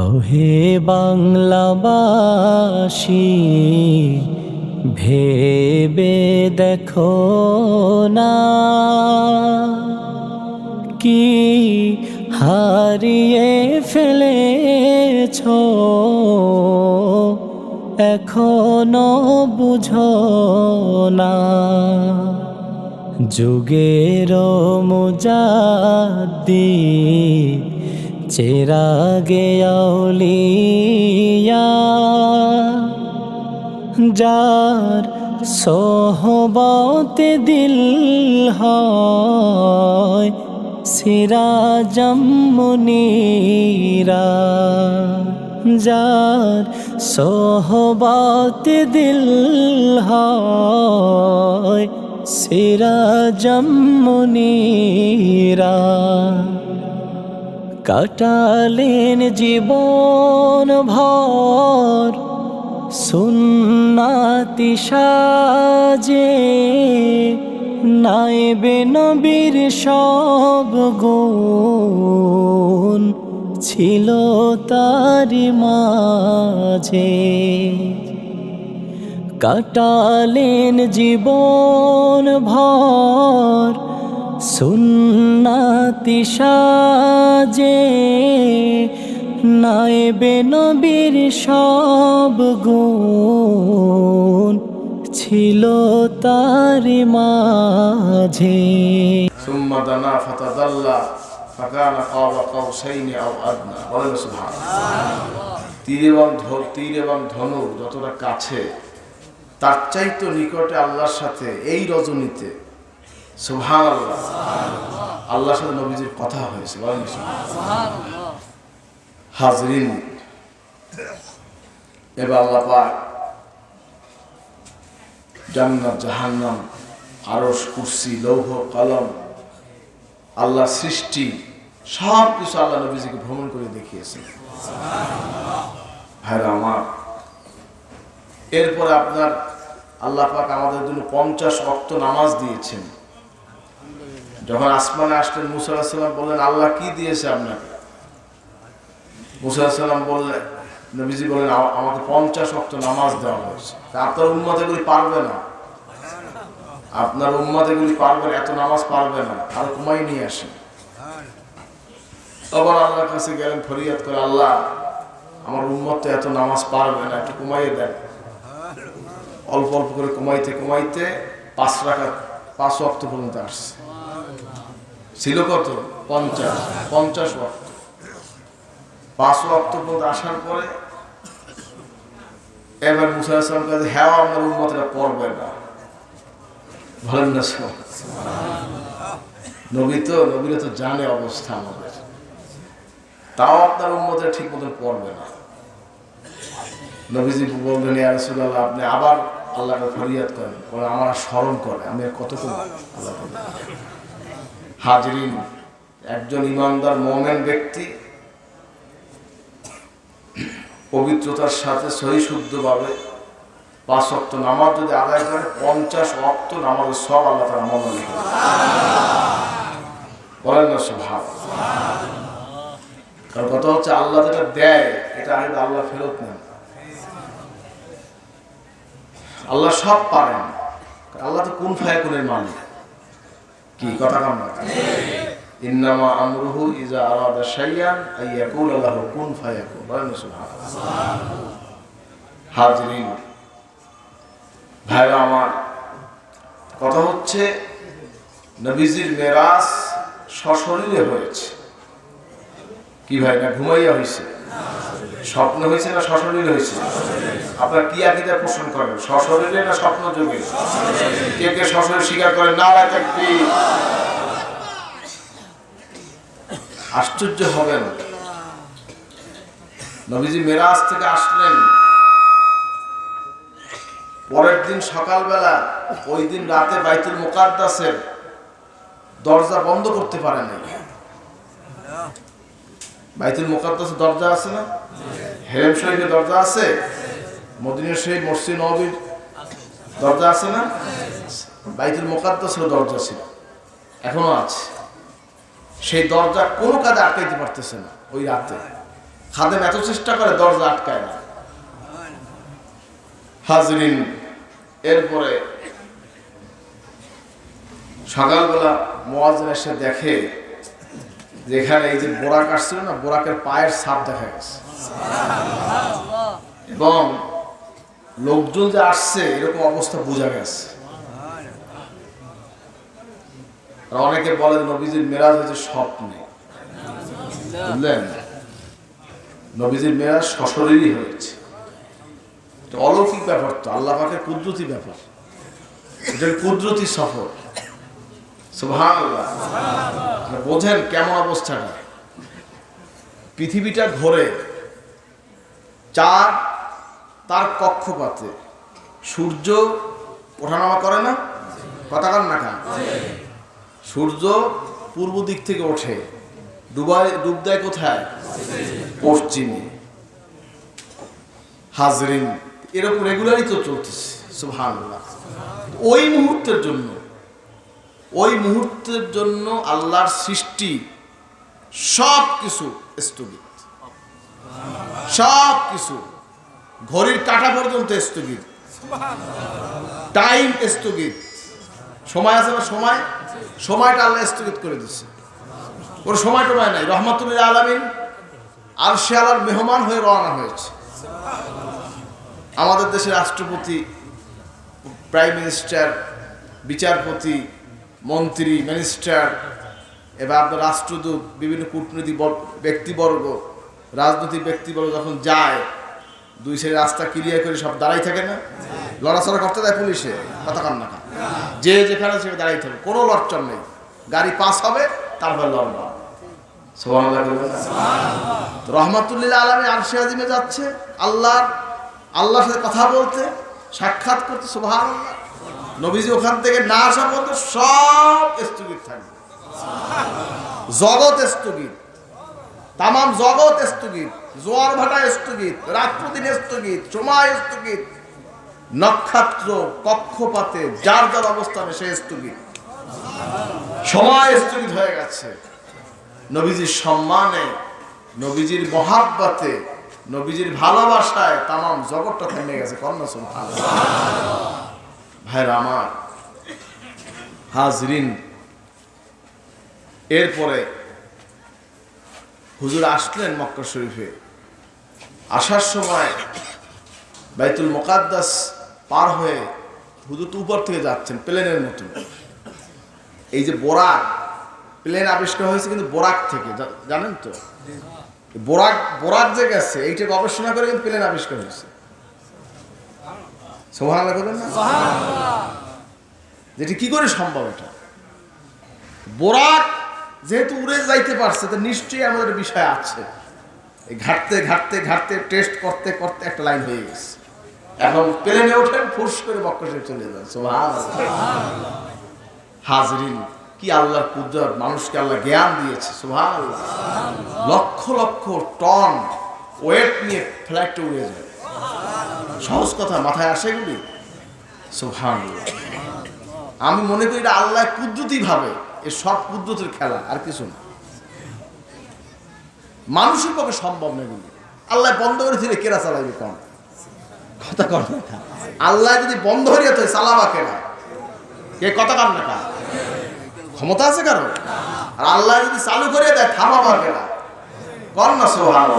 ওহে বাংলাবাসী ভেবে দেখো না কি হারিয়ে ফেলেছ। এখনও বুঝো না যুগের মুজাদ্দি চেরাগে আউলিয়া যার সোহবতে দিল হয় সিরাজম মুনীরা যার সোহবতে দিল হয় সিরাজম মুনীরা কাটালেন জীবন ভর, সুন্নাতি সাজে নাইবে নবীর সব গুণ ছিল তারি মাঝে। কাটালেন জীবন ভর সুন্নাতি সাজে নাইবে নবীর সব গুণ ছিল তার মাঝে ثم دنا فتدلى فكان قاب قوسين او ادنى বলেন সুবহানাল্লাহ তীর এবং ধ- তীর এবং ধনু যতটা কাছে তার চাইতো নিকটে আল্লাহর সাথে এই রজনীতে সুবহানাল্লাহ আল্লাহর সাথে নবীজির কথা হয়েছে। হাজরিন এবার আল্লাহ পাক জান্নাত জাহান্নাম আরস কুরসি লৌহ কলম আল্লাহ সৃষ্টি সব কিছু আল্লাহ নবীজিকে ভ্রমণ করে দেখিয়েছেন। ভাইরা আমার এরপরে আপনার আল্লাহ পাক আমাদের জন্য পঞ্চাশ অক্ত নামাজ দিয়েছেন। যখন আসমানে আসলেন মুসা সাল্লাম বললেন, আল্লাহ কি দিয়েছে আপনাকে? মুসা সাল্লাম বললেন, নবীজি বললেন আমাকে পঞ্চাশ অক্ত নামাজ দেওয়া হয়েছে। আপনার উন্মত এগুলি পারবে না। আপনার উম্মাদ এগুলি পারবে এত নামাজ পারবে না। আর কমাই নিয়ে আসেন। আবার আল্লাহর কাছে গেলেন, ফরিয়াদ করে, আল্লাহ, আমার উম্মত তো এত নামাজ পারবে না, একটু কমাইয়ে দেন। অল্প অল্প করে কমাইতে কমাইতে পাঁচ রাখা পাঁচ অক্ত পর্যন্ত আসছে। ছিল কত? পঞ্চাশ। পঞ্চাশ অক্ত পাঁচ অক্ত পর্যন্ত আসার পরে এবার মুসা আসলাম কাছে হ্যাঁ আপনার উন্মতরা পড়বে না। বলেন না নবী তো, নবীরা তো জানে অবস্থা আমাদের। তাও আপনার উন্মতের ঠিক মতন পড়বে না। নবীজি বললেন, ইয়া রাসূলুল্লাহ, আপনি আবার আল্লাহকে ফরিয়াদ করেন। আমার স্মরণ করে আমি কত আল্লাহ হাজরিন, একজন ইমানদার মোমেন ব্যক্তি, পবিত্রতার সাথে সহি শুদ্ধভাবে পাঁচ অক্ত নামাজ যদি আদায় করে, পঞ্চাশ অক্ত নামাজের সব আল্লাহ তার দেন। বলেন না স্বভাব কারণ কথা হচ্ছে আল্লাহ যেটা দেয়, এটা আগে আল্লাহ ফেরত নেন। আল্লাহ সব পারেন। আল্লাহ তো কোন ফায়াকুনের মালিক? কি? কথা কাম না ইন্নামা আমরুহু ইজা আরাদা শাইয়ান আইয়াকুল আল্লাহু কুন ফায়াকুন। বলেন সুবহানাল্লাহ। হাজরিন ভাইরা আমার, কথা হচ্ছে নবীজির মেরাজ সশরীরে হয়েছে। কি ভাই, না ঘুমাইয়া হয়েছে স্বপ্ন হয়েছে না সশরীরে হয়েছে আপনার কি আকিদা পোষণ করেন? সশরীরে না স্বপ্ন যোগে কে কে সশরীর স্বীকার করেন? না থাকবি আশ্চর্য হবেন। নবীজি মেরাজ থেকে আসলেন। পরের দিন সকালবেলা, ওই দিন রাতে বাইতুল মুকাদ্দাসের দরজা বন্ধ করতে পারে নাই। বাইতুল মুকাদ্দাসের দরজা আছে না? হেরেম শরীফের দরজা আছে? মদিনের শরীফ মসজিদ নবীর দরজা আছে না? বাইতুল মুকাদ্দাসের দরজা ছিল, এখনও আছে। সেই দরজা কোনো কাজে আটকাইতে পারতেছে না ওই রাতে। খাদেম এত চেষ্টা করে দরজা আটকায় না। হাজরিন, এরপরে সকালবেলা মোয়াজিন এসে দেখে যেখানে এই যে বোরাক আসছিল না, বোরাকের পায়ের ছাপ দেখা গেছে। এবং লোকজন যে আসছে, এরকম অবস্থা বোঝা গেছে। অনেকে বলে নবীজির মেরাজ হচ্ছে স্বপ্নে। বুঝলেন? নবীজির মেরাজ সশরীরই হয়েছে। অলৌকিক ব্যাপার তো, আল্লাহ পাকের কুদরতি ব্যাপার। এটা কুদরতি সফর। বোঝেন কেমন অবস্থাটা। পৃথিবীটা ঘোরে চার তার কক্ষপাতে সূর্য ওঠানামা করে না? কথা কান না খান সূর্য পূর্ব দিক থেকে ওঠে। ডুবাই ডুব দেয় কোথায়? পশ্চিমে। হাজরিন, এরকম রেগুলারই তো চলতেছে, সুবহানাল্লাহ। ওই মুহূর্তের জন্য ওই মুহূর্তের জন্য আল্লাহর সৃষ্টি সব কিছু স্থগিত। সব কিছু ঘড়ির কাটা পর্যন্ত স্থগিত। টাইম স্থগিত। সময় আছে না সময়? সময়টা আল্লাহ স্থগিত করে দিচ্ছে ওর সময় টময় নাই। রহমতুল্লাহ আলমিন আর সে আলার মেহমান হয়ে রওনা হয়েছে। আমাদের দেশের রাষ্ট্রপতি, প্রাইম মিনিস্টার, বিচারপতি মন্ত্রী মিনিস্টার এবার আপনার রাষ্ট্রদূত, বিভিন্ন কূটনীতি ব্যক্তিবর্গ, রাজনৈতিক ব্যক্তিবর্গ যখন যায়, দুই সাইড রাস্তা ক্লিয়ার করে সব দাঁড়াই থাকে না? লড়াচড়া করতে দেয় পুলিশে কথা কান না যে যেখানে সে দাঁড়াই থাকে, কোনো লড়চর নেই। গাড়ি পাস হবে, তারপর লড়বা সুবহানাল্লাহ বলবেন তো রহমাতুল্লিল আলমী আরশে আজিমে যাচ্ছে, আল্লাহর আল্লাহর সাথে কথা বলতে, সাক্ষাৎ করতে সুবহান নবীজি ওখান থেকে না আসা পর্যন্ত সব স্থগিত থাকবে। জগৎ স্থগিত, তামাম জগৎ স্থগিত, জোয়ার ভাটা স্থগিত রাত্রদিন স্থগিত, সময় স্থগিত, নক্ষত্র কক্ষপাতে যার যার অবস্থানে সে স্থগিত। সময় স্থগিত হয়ে গেছে। নবীজির সম্মানে, নবীজির মহাব্বাতে, নবীজির ভালোবাসায় তামাম জগৎটা থেমে গেছে। কন্যা ভাইরা আমার হাজরিন। এরপরে হুজুর আসলেন মক্কা শরীফে। আসার সময় বাইতুল মোকাদ্দাস পার হয়ে হুজুর তো উপর থেকে যাচ্ছেন, প্লেনের মতো। এই যে বোরাক, প্লেন আবিষ্কার হয়েছে কিন্তু বোরাক থেকে জানেন তো? বোরাক বোরাক যে গেছে, এইটা গবেষণা করে কিন্তু প্লেন আবিষ্কার হয়েছে। সোহান না? যেটি কি করে সম্ভব এটা? বোরাক যেহেতু উড়ে যাইতে পারছে তো নিশ্চয়ই আমাদের বিষয় আছে। ঘাটতে ঘাটতে ঘাটতে টেস্ট করতে করতে একটা লাইন হয়ে গেছে। এখন প্লেনে ওঠেন ফুস করে বক্কসে চলে যান। সোহান। হাজরিন কি আল্লাহর কুদরত মানুষকে আল্লাহ জ্ঞান দিয়েছে। সুভান লক্ষ লক্ষ টন ওয়েট নিয়ে ফ্লাইটটা উড়ে যায়। সহজ কথা মাথায় আসে এগুলি? সুভান আমি মনে করি এটা আল্লাহ কুদরতি ভাবে এ সব কুদরতের খেলা আর কিছু না। মানুষের পক্ষে সম্ভব না এগুলি। আল্লাহ বন্ধ করে দিলে কেরা চালাইবে কম? কথা কর না। আল্লাহ যদি বন্ধ হয়ে তো চালাবা কেনা কে কথা কান না কান? ক্ষমতা আছে কারও? আর আল্লাহ যদি চালু করে দেয় থামা পারবে না কর না সোহান